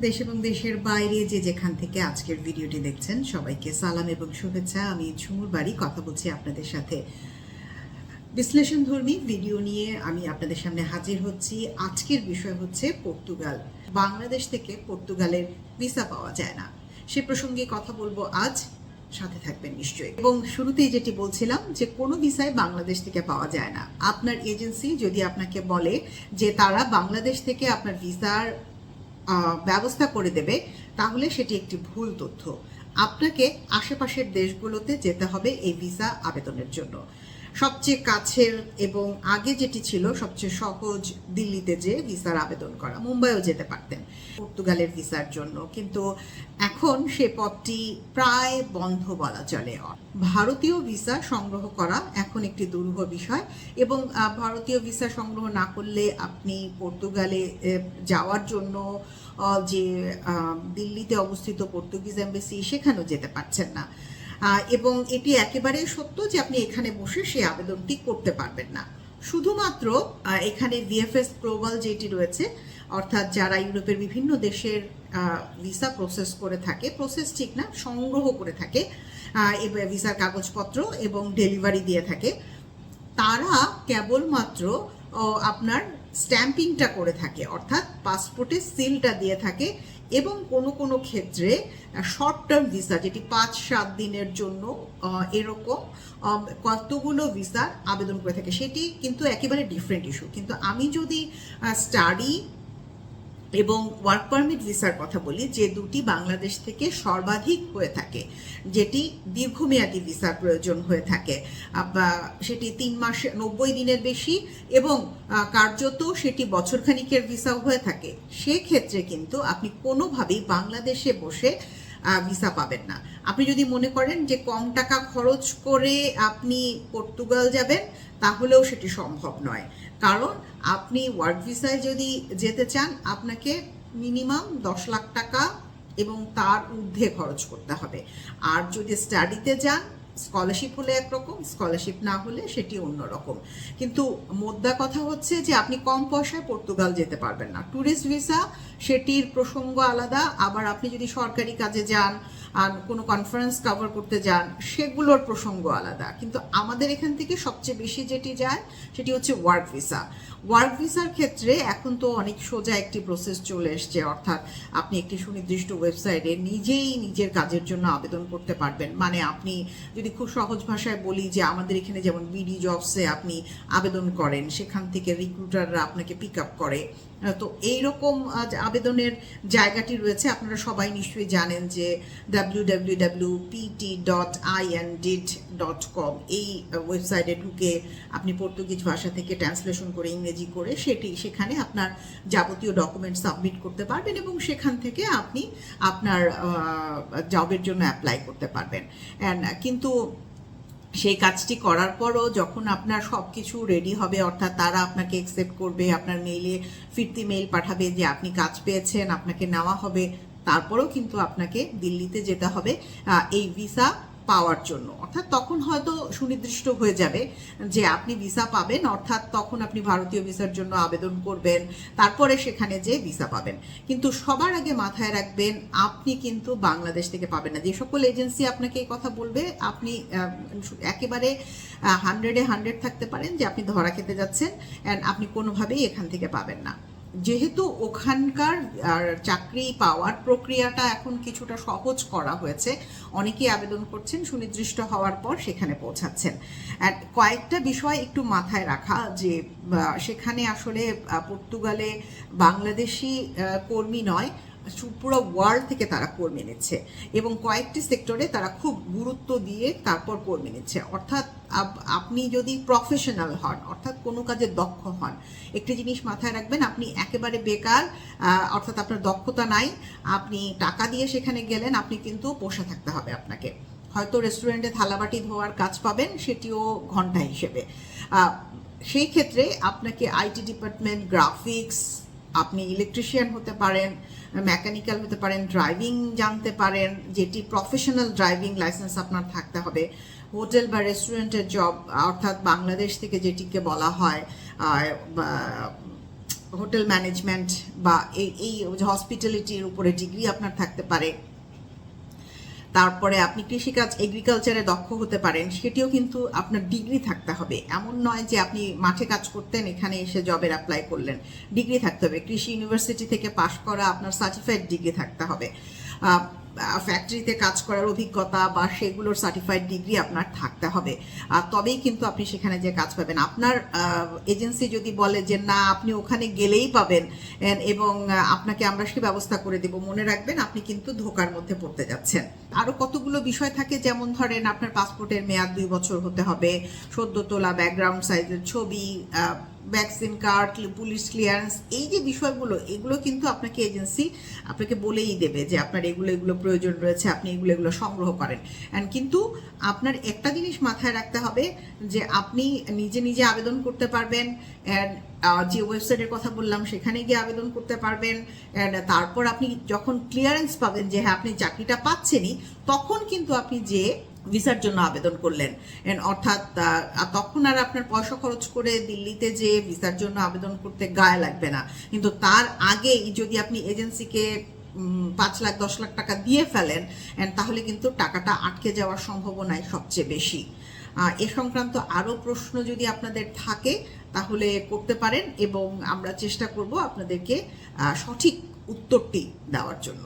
দেশ এবং দেশের বাইরে যে যেখান থেকে আজকের ভিডিওটি দেখছেন, সবাইকে সালাম এবং শুভেচ্ছা। আমি ঝুমুর বাড়ি, কথা বলছি আপনাদের সাথে। বিশ্লেষণধর্মী ভিডিও নিয়ে আমি আপনাদের সামনে হাজির হচ্ছি। আজকের বিষয় হচ্ছে পর্তুগাল। বাংলাদেশ থেকে পর্তুগালের ভিসা পাওয়া যায় না। সে প্রসঙ্গে কথা বলব আজ। সাথে থাকবেন নিশ্চয়ই। এবং শুরুতেই যেটি বলছিলাম যে কোনো ভিসায় বাংলাদেশ থেকে পাওয়া যায় না। আপনার এজেন্সি যদি আপনাকে বলে যে তারা বাংলাদেশ থেকে আপনার ভিসার ব্যবস্থা করে দেবে, তাহলে সেটি একটি ভুল তথ্য। আপনাকে আশেপাশের দেশগুলোতে যেতে হবে এই ভিসা আবেদনের জন্য। সবচেয়ে কাছের এবং আগে যেটি ছিল সবচেয়ে সহজ দিল্লিতে যে ভিসার আবেদন করা, মুম্বাইও যেতে পারতেন পর্তুগালের ভিসার জন্য। কিন্তু এখন সে পথটি প্রায় বন্ধ বলা চলে। ভারতীয় ভিসা সংগ্রহ করা এখন একটি দুরূহ বিষয় এবং ভারতীয় ভিসা সংগ্রহ না করলে আপনি পর্তুগালে যাওয়ার জন্য যে দিল্লিতে অবস্থিত পর্তুগিজ এম্বাসি সেখানেও যেতে পারছেন না। এবং এটি একেবারে সত্য যে আপনি এখানে বসে সেই আবেদনটি করতে পারবেন না। শুধুমাত্র এখানে ভিএফএস গ্লোবাল যেটি রয়েছে, অর্থাৎ যারা ইউরোপের বিভিন্ন দেশের ভিসা প্রসেস করে থাকে প্রসেস ঠিক না, সংগ্রহ করে থাকে ভিসার কাগজপত্র এবং ডেলিভারি দিয়ে থাকে, তারা কেবলমাত্র আপনার স্ট্যাম্পিংটা করে থাকে, অর্থাৎ পাসপোর্টে সিলটা দিয়ে থাকে এবং কোনো কোনো ক্ষেত্রে শর্ট টার্ম ভিসা যেটি পাঁচ, সাত দিনের জন্য এরকম কতগুলো ভিসা আবেদন করে থাকে, সেটি কিন্তু একেবারে ডিফারেন্ট ইস্যু কিন্তু আমি যদি স্টাডি এবং ওয়ার্ক পারমিট ভিসার কথা বলি, যে দুটি বাংলাদেশ থেকে সর্বাধিক হয়ে থাকে, যেটি দীর্ঘমেয়াদী ভিসার প্রয়োজন হয়ে থাকে। বা সেটি তিন মাস নব্বই দিনের বেশি এবং কার্যত সেটি বছরখানিকের ভিসাও হয়ে থাকে। সেক্ষেত্রে কিন্তু আপনি কোনোভাবেই বাংলাদেশে বসে ভিসা পাবেন না। আপনি যদি মনে করেন যে কম টাকা খরচ করে আপনি পর্তুগাল যাবেন, তাহলেও সেটি সম্ভব নয়। কারণ আপনি ওয়ার্ক ভিসায় যদি যেতে চান, আপনাকে মিনিমাম দশ লাখ টাকা এবং তার ঊর্ধ্বে খরচ করতে হবে। আর যদি স্টাডিতে যান স্কলারশিপ হলে একরকম, স্কলারশিপ না হলে সেটি অন্যরকম। কিন্তু মোদ্দা কথা হচ্ছে যে আপনি কম পয়সায় পর্তুগাল যেতে পারবেন না। ট্যুরিস্ট ভিসা, সেটির প্রসঙ্গ আলাদা। আবার আপনি যদি সরকারি কাজে যান, আর কোনো কনফারেন্স কভার করতে যান, সেগুলোর প্রসঙ্গ আলাদা। কিন্তু আমাদের এখান থেকে সবচেয়ে বেশি যেটি যায়, সেটি হচ্ছে ওয়ার্ক ভিসা ওয়ার্ক ভিসার ক্ষেত্রে এখন তো অনেক সোজা একটি প্রসেস চলে এসছে। অর্থাৎ আপনি একটি সুনির্দিষ্ট ওয়েবসাইটে নিজেই নিজের কাজের জন্য আবেদন করতে পারবেন। মানে আপনি যদি খুব সহজ ভাষায় বলি যে আমাদের এখানে যেমন বিডি জবসে আপনি আবেদন করেন, সেখান থেকে রিক্রুটাররা আপনাকে পিক আপ করে। তো এইরকম আবেদনের জায়গাটি রয়েছে আপনারা সবাই নিশ্চয়ই জানেন যে ডাব্লিউ এই ওয়েবসাইটে ঢুকে আপনি পর্তুগিজ ভাষা থেকে ট্রান্সলেশন করে ইংরেজি করে সেটি সেখানে আপনার যাবতীয় ডকুমেন্ট সাবমিট করতে পারবেন এবং সেখান থেকে আপনি আপনার জবের জন্য অ্যাপ্লাই করতে পারবেন। আহ, কিন্তু সেই কাজটি করার পরও যখন আপনার সব কিছু রেডি হবে, অর্থাৎ তারা আপনাকে অ্যাকসেপ্ট করবে, আপনার মেইলে ফিরতি মেইল পাঠাবে যে আপনি কাজ পেয়েছেন, আপনাকে নেওয়া হবে, তারপরেও কিন্তু আপনাকে দিল্লিতে যেতে হবে। এই ভিসা পাওয়ার জন্য। অর্থাৎ তখন হয়তো সুনির্দিষ্ট হয়ে যাবে যে আপনি ভিসা পাবেন, অর্থাৎ তখন আপনি ভারতীয় ভিসার জন্য আবেদন করবেন, তারপরে সেখানে যে ভিসা পাবেন। কিন্তু সবার আগে মাথায় রাখবেন, আপনি কিন্তু বাংলাদেশ থেকে পাবেন না। যে সকল এজেন্সি আপনাকে এই কথা বলবে, আপনি একেবারে হান্ড্রেডে হান্ড্রেড থাকতে পারেন যে আপনি ধরা খেতে যাচ্ছেন অ্যান্ড আপনি কোনোভাবেই এখান থেকে পাবেন না। যেহেতু ওখানকার চাকরি পাওয়ার প্রক্রিয়াটা এখন কিছুটা সহজ করা হয়েছে, অনেকেই আবেদন করছেন, সুনির্দিষ্ট হওয়ার পর সেখানে পৌঁছাচ্ছেন। কয়েকটা বিষয় একটু মাথায় রাখা যে সেখানে আসলে পর্তুগালে বাংলাদেশি কর্মী নয় পুরো ওয়ার্ল্ড থেকে তারা কর্মী নিচ্ছে এবং কয়েকটি সেক্টরে তারা খুব গুরুত্ব দিয়ে তারপর কর্মী নিচ্ছে অর্থাৎ আপনি যদি প্রফেশনাল হন, অর্থাৎ কোনো কাজে দক্ষ হন, একটি জিনিস মাথায় রাখবেন, আপনি একেবারে বেকার অর্থাৎ আপনার দক্ষতা নাই, আপনি টাকা দিয়ে সেখানে গেলেন, আপনি কিন্তু বসে থাকতে হবে আপনাকে। হয়তো রেস্টুরেন্টে থালাবাটি ধোয়ার কাজ পাবেন, সেটিও ঘণ্টা হিসেবে। সেই ক্ষেত্রে আপনাকে আইটি ডিপার্টমেন্ট গ্রাফিক্স আপনি ইলেকট্রিশিয়ান হতে পারেন মেকানিক্যাল হতে পারেন ড্রাইভিং জানতে পারেন, যেটি প্রফেশনাল ড্রাইভিং লাইসেন্স আপনার থাকতে হবে। হোটেল বা রেস্টুরেন্টের জব অর্থাৎ বাংলাদেশ থেকে যেটিকে বলা হয় হোটেল ম্যানেজমেন্ট বা এই হসপিটালিটির উপরে ডিগ্রি আপনার থাকতে পারে। তারপরে আপনি কৃষিকাজ এগ্রিকালচারে দক্ষ হতে পারেন, সেটিও কিন্তু আপনার ডিগ্রি থাকতে হবে। এমন নয় যে আপনি মাঠে কাজ করতেন, এখানে এসে জবের অ্যাপ্লাই করলেন। ডিগ্রি থাকতে হবে। কৃষি ইউনিভার্সিটি থেকে পাশ করা আপনার সার্টিফাইড ডিগ্রি থাকতে হবে। ফ্যাক্টরিতে কাজ করার অভিজ্ঞতা বা সেগুলোর সার্টিফাইড ডিগ্রি আপনার থাকতে হবে। তবেই কিন্তু আপনি সেখানে যে কাজ পাবেন। আপনার এজেন্সি যদি বলে যে, না, আপনি ওখানে গেলেই পাবেন এবং আপনাকে আমরা সে ব্যবস্থা করে দেব, মনে রাখবেন আপনি কিন্তু ধোকার মধ্যে পড়তে যাচ্ছেন। আরও কতগুলো বিষয় থাকে, যেমন ধরেন আপনার পাসপোর্টের মেয়াদ দুই বছর হতে হবে, সদ্য তোলা ব্যাকগ্রাউন্ড সাইজের ছবি ভ্যাকসিন কার্ড পুলিশ ক্লিয়ারেন্স এই যে বিষয়গুলো, এগুলো কিন্তু আপনাকে এজেন্সি আপনাকে বলেই দেবে যে আপনার এগুলো এগুলো প্রয়োজন রয়েছে, আপনি এগুলো এগুলো সংগ্রহ করেন। অ্যান্ড কিন্তু আপনার একটা জিনিস মাথায় রাখতে হবে যে আপনি নিজে নিজে আবেদন করতে পারবেন অ্যান্ড যে ওয়েবসাইটের কথা বললাম, সেখানে গিয়ে আবেদন করতে পারবেন, and তারপর আপনি যখন ক্লিয়ারেন্স পাবেন যে হ্যাঁ আপনি চাকরিটা পাচ্ছেনই, তখন কিন্তু আপনি যে ভিসার জন্য আবেদন করলেন। অর্থাৎ তখন আর আপনার পয়সা খরচ করে দিল্লিতে যে ভিসার জন্য আবেদন করতে গায়ে লাগবে না। কিন্তু তার আগেই যদি আপনি এজেন্সিকে পাঁচ লাখ, দশ লাখ টাকা দিয়ে ফেলেন তাহলে কিন্তু টাকাটা আটকে যাওয়ার সম্ভাবনাই সবচেয়ে বেশি। এ সংক্রান্ত আরও প্রশ্ন যদি আপনাদের থাকে, তাহলে করতে পারেন এবং আমরা চেষ্টা করব আপনাদেরকে সঠিক উত্তরটি দেওয়ার জন্য।